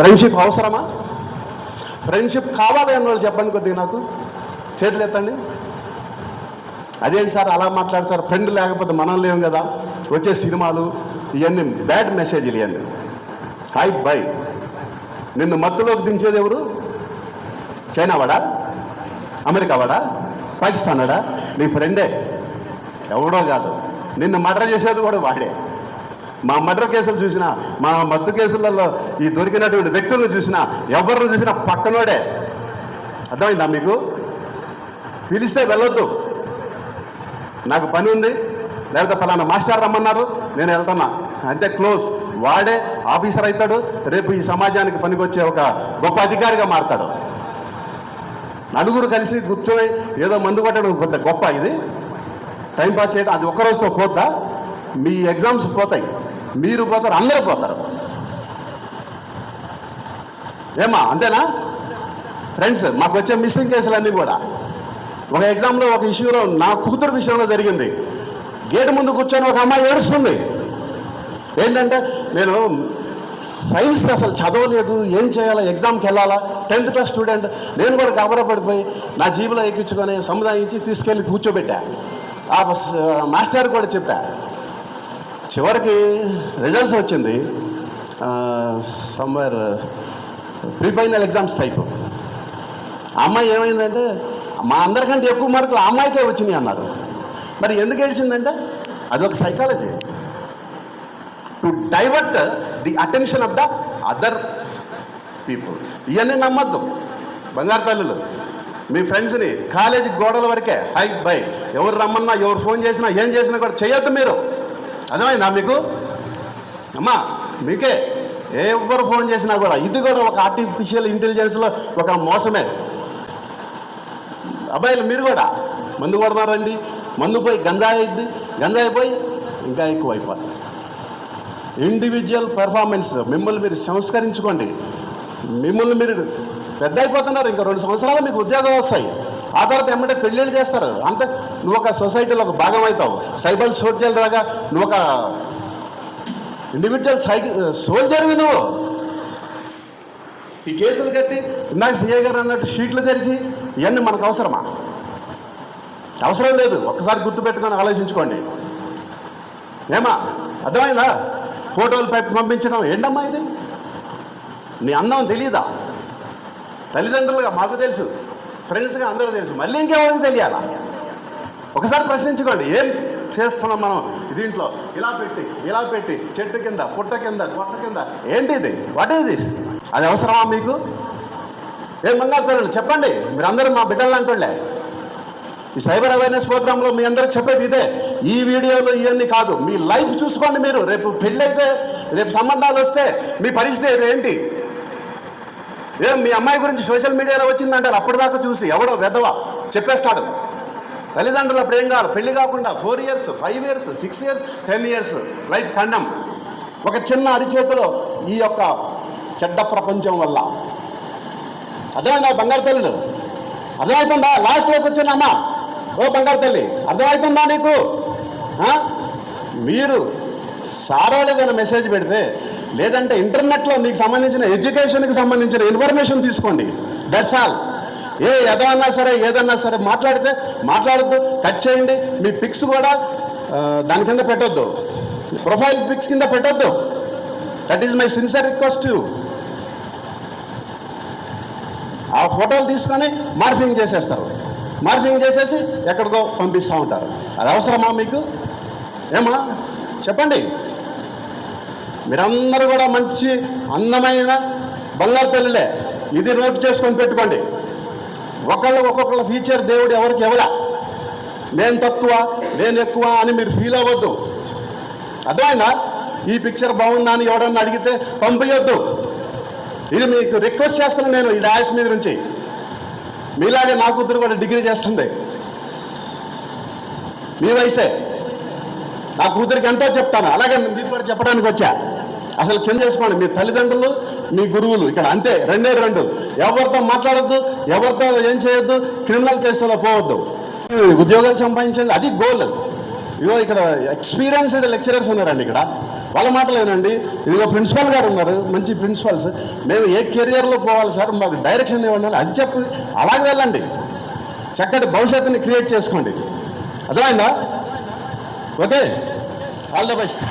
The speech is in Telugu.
ఫ్రెండ్షిప్ అవసరమా? ఫ్రెండ్షిప్ కావాలి అన్న వాళ్ళు చెప్పండి కొద్దిగా నాకు. చేతులు ఎత్తండి. అదేంటి సార్ అలా మాట్లాడు సార్ ఫ్రెండ్ లేకపోతే మనం లేము కదా? వచ్చే సినిమాలు ఇవన్నీ బ్యాడ్ మెసేజ్లు ఇవన్నీ. హాయ్ బై నిన్ను మత్తులోకి దించేది ఎవరు? చైనా వాడా? అమెరికా వాడా? పాకిస్తాన్ వాడా? నీ ఫ్రెండే ఎవడో కాదు. నిన్ను మర్డర్ చేసేది కూడా వాడే. మా మర్డర్ కేసులు చూసినా మా మత్తు కేసులలో ఈ దొరికినటువంటి వ్యక్తులను చూసినా ఎవరిని చూసినా పక్కనోడే. అర్థమైందా మీకు? పిలిస్తే వెళ్ళొద్దు. నాకు పని ఉంది. లేకపోతే ఫలానా మాస్టర్ రమ్మన్నారు నేను వెళ్తున్నా. అంతే క్లోజ్. వాడే ఆఫీసర్ అవుతాడు. రేపు ఈ సమాజానికి పనికొచ్చే ఒక గొప్ప అధికారిగా మారతాడు. నలుగురు కలిసి కూర్చొని ఏదో మందు కొట్టడం పెద్ద గొప్ప ఇది. టైం పాస్ చేయడం అది ఒక్క రోజుతో పోద్దా? మీ ఎగ్జామ్స్ పోతాయి. మీరు పోతారు అందరూ పోతారు. ఏమా అంతేనా? ఫ్రెండ్స్ మాకు వచ్చే మిస్సింగ్ కేసులన్నీ కూడా. ఒక ఎగ్జామ్లో ఒక ఇష్యూలో నా కూతురు విషయంలో జరిగింది. గేటు ముందు కూర్చొని ఒక అమ్మాయి ఏడుస్తుంది. ఏంటంటే నేను సైన్స్ అసలు చదవలేదు ఏం చేయాలా ఎగ్జామ్కి వెళ్ళాలా? టెన్త్ క్లాస్ స్టూడెంట్ నేను కూడా గాబరా పడిపోయి నా జీబులో ఎక్కించుకొని సముదాయించి తీసుకెళ్ళి కూర్చోబెట్టా. ఆ మాస్టర్ కూడా చెప్పా చివరికి రిజల్ట్స్ వచ్చింది. Somewhere pre final exams type అమ్మాయి ఏమైందంటే మా అందరికంటే ఎక్కువ మార్కులు అమ్మాయికే వచ్చినాయి అన్నారు. మరి ఎందుకు ఇచ్చిందంటే అది ఒక psychology to divert the attention of the other people ఇవన్నీ నమ్మద్దు. బంగారు తల్లులు మీ ఫ్రెండ్స్ని కాలేజీ గోడల వరకే హై బై ఎవరు రమ్మన్నా ఎవరు ఫోన్ చేసినా ఏం చేసినా కూడా చేయొద్దు మీరు. అర్థమైందా మీకు? అమ్మా మీకే ఏ ఫోన్ చేసినా కూడా ఇది కూడా ఒక ఆర్టిఫిషియల్ ఇంటెలిజెన్స్లో ఒక మోసమే. అబ్బాయిలు మీరు కూడా మందు కొడతారండి మందు పోయి గంజాయి అయింది గంజాయి పోయి ఇంకా ఎక్కువ అయిపోతుంది ఇండివిజువల్ పెర్ఫార్మెన్స్ మిమ్మల్ని మీరు సంస్కరించుకోండి. మిమ్మల్ని మీరు పెద్ద అయిపోతున్నారు ఇంకా రెండు సంవత్సరాలు మీకు ఉద్యోగం వస్తాయి. ఆ తర్వాత ఏమంటే పెళ్ళిళ్ళు చేస్తారు. అంత నువ్వు ఒక సొసైటీలో ఒక భాగం అవుతావు. సైబర్ సోల్జర్ లాగా నువ్వు ఒక ఇండివిజువల్ సైకి సోల్జర్వి నువ్వు. ఈ కేసులు కట్టి ఇందాక సీఏ గారు అన్నట్టు షీట్లు తెరిచి ఇవన్నీ మనకు అవసరమా? అవసరం లేదు. ఒక్కసారి గుర్తుపెట్టుకొని ఆలోచించుకోండి. ఏమా అర్థమైందా? ఫోటోలు పెట్టి పంపించడం ఏంటమ్మా ఇది? నీ అన్నం తెలియదా తల్లిదండ్రులుగా మాకు తెలుసు. ఫ్రెండ్స్గా అందరూ తెలుసు. మళ్ళీ ఇంకెవరికి తెలియాలా? ఒకసారి ప్రశ్నించుకోండి. ఏం చేస్తున్నాం మనం? దీంట్లో ఇలా పెట్టి ఇలా పెట్టి చెట్టు కింద పుట్ట కింద కొట్ట కింద. ఏంటి ఇది వాట్ ఈజ్ దిస్ అది అవసరమా మీకు? ఏం బంగారు తల్లులు చెప్పండి. మీరందరూ మా బిడ్డలు అంటుండే. ఈ సైబర్ అవేర్నెస్ ప్రోగ్రాంలో మీ అందరూ చెప్పేది ఇదే. ఈ వీడియోలో ఇవన్నీ కాదు. మీ లైఫ్ చూసుకోండి మీరు. రేపు పెళ్ళైతే రేపు సంబంధాలు వస్తే మీ పరిస్థితి ఏంటి? ఏం మీ అమ్మాయి గురించి సోషల్ మీడియాలో వచ్చిందంటారు అప్పటిదాకా చూసి ఎవడో వెధవ చెప్పేస్తాడు. తల్లిదండ్రులు అప్పుడు ఏం కాదు పెళ్ళి కాకుండా four years five years six years ten years life ఖండం ఒక చిన్న అరిచేతిలో ఈ యొక్క చెడ్డ ప్రపంచం వల్ల. అర్థమైందా బంగారు తల్లులు అర్థమవుతుందా లాస్ట్లోకి వచ్చిందమ్మా ఓ బంగారు తల్లి అర్థమవుతుందా నీకు? మీరు సారోలేదన్న మెసేజ్ పెడితే లేదంటే ఇంటర్నెట్లో మీకు సంబంధించిన ఎడ్యుకేషన్కి సంబంధించిన ఇన్ఫర్మేషన్ తీసుకోండి. దట్స్ ఆల్ ఏ ఎదన్నా సరే ఏదన్నా సరే మాట్లాడితే మాట్లాడద్దు కట్ చేయండి. మీ పిక్స్ కూడా దాని కింద పెట్టొద్దు. ప్రొఫైల్ పిక్స్ కింద పెట్టొద్దు. That is my sincere request you ఆ ఫోటోలు తీసుకొని మార్ఫింగ్ చేసేస్తారు. మార్ఫింగ్ చేసేసి ఎక్కడికో పంపిస్తూ ఉంటారు. అది అవసరమా మీకు? ఏమా? చెప్పండి. మీరందరూ కూడా మంచి అందమైన బంగారు తల్లిలే. ఇది నోట్ చేసుకొని పెట్టుకోండి. ఒకళ్ళు ఒక్కొక్కళ్ళ ఫీచర్ దేవుడు ఎవరికి ఎవరా నేను తక్కువ నేను ఎక్కువ అని మీరు ఫీల్ అవ్వద్దు. అర్థమైందా? ఈ పిక్చర్ బాగుందా అని ఎవడన్నా అడిగితే పంపించొద్దు ఇది మీకు రిక్వెస్ట్ చేస్తున్నాను నేను ఈ డాయస్ మీద నుంచి. మీలాగే నా కూతురు కూడా డిగ్రీ చేస్తుంది. మీ వయసే. నా కూతురికి ఎంతో చెప్తాను. అలాగే మీకు కూడా చెప్పడానికి వచ్చా. అసలు కింద చేసుకోండి. మీ తల్లిదండ్రులు మీ గురువులు ఇక్కడ అంతే రెండే రెండు. ఎవరితో మాట్లాడద్దు ఎవరితో ఏం చేయొద్దు క్రిమినల్ కేసులో పోవద్దు. ఉద్యోగాలు సంపాదించండి. అది గోల్ ఇగో ఇక్కడ ఎక్స్పీరియన్స్డ్ లెక్చరర్స్ ఉన్నారండి ఇక్కడ. వాళ్ళ మాటలేనండి ఇదిగో ప్రిన్సిపల్ గారు ఉన్నారు మంచి ప్రిన్సిపల్స్ మేము ఏ కెరియర్లో పోవాలి సార్? మాకు డైరెక్షన్ ఇవ్వండి అది చెప్పి అలాగే వెళ్ళండి. చక్కటి భవిష్యత్తుని క్రియేట్ చేసుకోండి. అర్థమైందా? ఓకే. All the best